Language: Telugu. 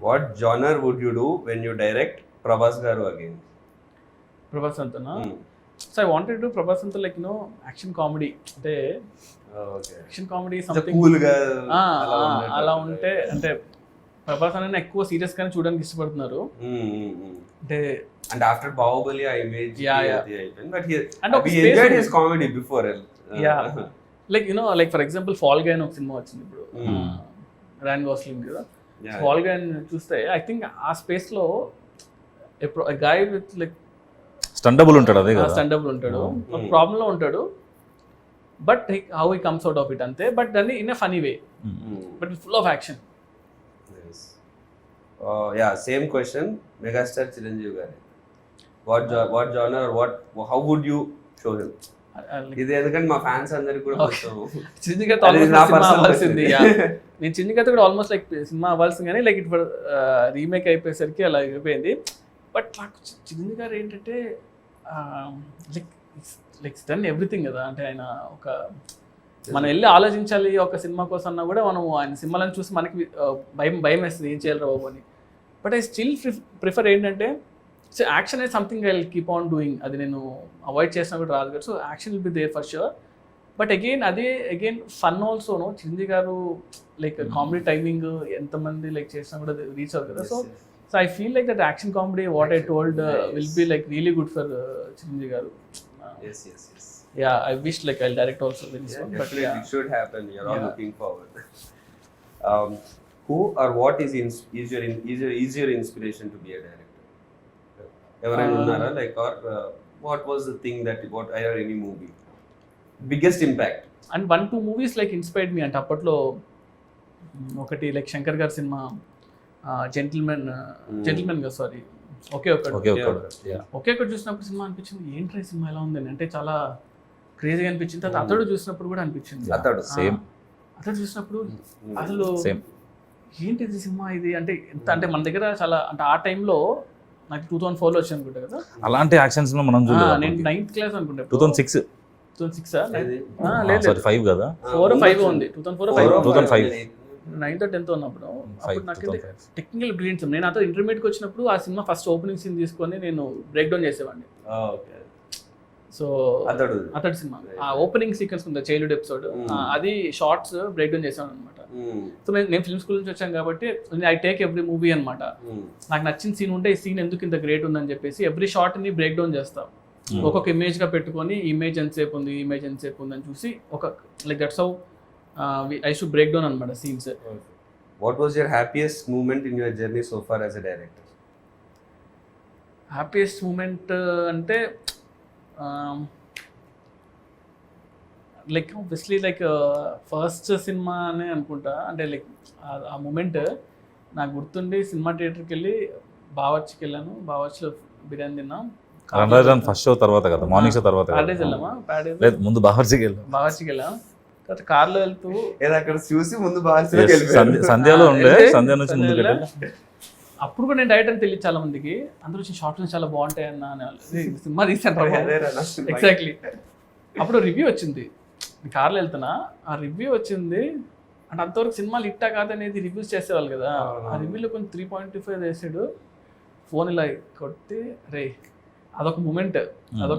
What genre would you do when you direct Prabhas garu again Prabhas అంతనా Hmm. So I wanted to Prabhas అంతా లైక్ నో యాక్షన్ కామెడీ అంటే యాక్షన్ కామెడీ సంథింగ్ కూల్గా అలా ఉంటే అంటే ప్రభాస్ అనేది ఎక్కువ సీరియస్ గానే చూడడానికి ఇష్టపడుతున్నారు. Hmm, అంటే అండ్ ఆఫ్టర్ బాహుబలి ఆ ఇమేజ్ బట్ space enjoyed ఉంది. his comedy before. Yeah. Like like for example fall guy అని ఒక సినిమా వచ్చింది ఇప్పుడు. Hmm. ర్యాన్ గోస్లింగ్ కదా. Yeah. ఫాల్ గై చూస్తే ఐ థింక్ ఆ స్పేస్లో గాయ విత్ లైక్ స్టండబుల్ ఉంటాడు అదే కదా. స్టాండబుల్ ఉంటాడు. Hmm. ప్రాబ్లం లో ఉంటాడు. But how he comes out of it అంతే. బట్ దాన్ని in a funny way Hmm. But full of action yeah, same question. Megastar Chiranjeev గారి. What what genre what how would you show him ఇది ఎందుకంటే మా ఫ్యాన్స్ అందరికి కూడా personal అవ్వాల్సింది. నేను చిన్నగత కూడా ఆల్మోస్ట్ లైక్ సినిమా అవ్వాల్సింది కానీ లైక్ ఇప్పుడు రీమేక్ అయిపోయేసరికి అలా అయిపోయింది. బట్ నాకు చి- చిరంజీవి గారు ఏంటంటే లైక్ లైక్ డన్ ఎవ్రీథింగ్ కదా. అంటే ఆయన ఒక మనం వెళ్ళి ఆలోచించాలి ఒక సినిమా కోసం అన్నా కూడా మనం ఆయన సినిమాలను చూసి మనకి భయం భయం వేస్తుంది. ఏం చేయాలి బాబు అని. బట్ ఐ స్టిల్ ప్రిఫర్ ఏంటంటే సో యాక్షన్ అనేది something I keep on doing అది నేను అవాయిడ్ చేసినా కూడా రాదు కదా so action will be there for sure but again అదే again fun ఆల్సోను Chiranjeevi garu like comedy timing ఎంతమంది లైక్ చేసినా కూడా రీచ్ అవుతుంది కదా so so I feel like that action comedy what I told will be like really good for Chiranjeevi garu yes yes yes ya I wish like I direct also very soon but Definitely, it should happen. You're all Yeah. looking forward. um, who or what is ins- is your in- is your is your inspiration to be a director? ఎవరైనా ఉన్నారా? Like or what was the thing that what I or any movie biggest impact and one two movies like inspired me అంటే అప్పట్లో ఒకటి లైక్ శంకర్ గారి సినిమా జెంటిల్మెన్ జెంటిల్మెన్గా సారీ ఒకే ఒకటి. Okay okay Yeah. ఒకే ఒకటి చూసినప్పుడు సినిమా అనిపించింది. ఏంట్రా సినిమా ఎలా ఉందని? అంటే చాలా క్రేజీగా అనిపించింది. తర్వాత Hmm. అతడు చూసినప్పుడు కూడా అనిపించింది. అతడు సేమ్ అతడు చూసినప్పుడు అసలు సేమ్ ఏంటి ఇది సినిమా ఇది? అంటే ఎంత అంటే మన దగ్గర చాలా అంటే ఆ టైంలో నాకు టూ థౌసండ్ ఫోర్లో వచ్చి అనుకుంటా కదా. అలాంటి యాక్షన్స్లో మనం నేను నైన్త్ క్లాస్ అనుకుంటా two thousand six. Two thousand six లేదు సారీ ఫైవ్ కదా? ఫోర్ ఫైవ్ ఉంది. Two thousand four five. 2005. Ninth tenth ఉన్నప్పుడు. ఫైవ్ అప్పుడు టూ నాకు థౌసండ్ ఫైవ్. టెక్నికల్ బ్రిలియన్స్ నేను అతను ఇంటర్మీడియట్కి వచ్చినప్పుడు ఆ సినిమా ఫస్ట్ ఓపెనింగ్ సీన్ తీసుకొని నేను బ్రేక్ డౌన్ చేసేవాడిని ఓకే. సో అతడు. అతడి సినిమా. ఆ ఓపెనింగ్ సీక్వెన్స్ ఉంది చైల్డ్హుడ్ ఎపిసోడ్ Mm. అది షార్ట్స్ బ్రేక్ డౌన్ చేసాను అనమాట Mm, సో నేను ఫిల్మ్ స్కూల్ నుంచి వచ్చాను కాబట్టి ఐ టేక్ ఎవ్రీ మూవీ అనమాట నాకు నచ్చిన సీన్ ఉంటే ఈ సీన్ ఎందుకు ఇంత గ్రేట్ ఉందని చెప్పేసి ఎవ్రీ షార్ట్ని బ్రేక్ డౌన్ చేస్తాం. Hmm. ఒక్కొక్క ఇమేజ్గా పెట్టుకొని ఇమేజ్ ఎంతసేపు ఉంది ఇమేజ్ ఎంతసేపు ఉంది అని చూసి ఒక like that's how I should break down అనమాట scenes. What was your happiest moment in your journey so far as a director? Happiest moment అంటే లైక్ ఆబ్వియస్లీ లైక్ ఫస్ట్ సినిమా అనే అనుకుంటా. అంటే లైక్ ఆ మూమెంట్ నాకు గుర్తుండి సినిమా థియేటర్కి వెళ్ళి బావర్చికి వెళ్ళాను. బావర్చిలో బిర్యానీ తిన్నాం. రణరాజన్ ఫస్ట్ షో తర్వాత కదా? మార్నింగ్ షో తర్వాత ప్యాడేజ్ వెళ్ళామా? ప్యాడేజ్ లేదు ముందు బావర్చికి వెళ్ళాం. బావర్చికి వెళ్ళాం. తర్వాత కార్లో వెళ్తూ ఏదో అక్కడ చూసి ముందు సంధ్య- సంధ్యాలో ఉండే సంధ్య నుంచి ముందుకు వెళ్ళాం అప్పుడు కూడా నేను డైరెక్ట్ అని తెలియదు చాలా మందికి. అందరూ వచ్చి షార్ట్స్ చాలా బాగుంటాయి అన్న అనేవాళ్ళు. "ఏయ్, సినిమా తీసాను ఎగ్జాక్ట్లీ అప్పుడు రివ్యూ వచ్చింది. కార్లో వెళ్తున్నా. ఆ రివ్యూ వచ్చింది. అంటే అంతవరకు సినిమాలు ఇట్టా కాదనేది రివ్యూస్ చేసేవాళ్ళు కదా. ఆ రివ్యూలో కొంచెం త్రీ పాయింట్ ఫైవ్ వేసాడు. ఫోన్ ఇలా కొట్టి రే అదొక మూమెంట్ అదొక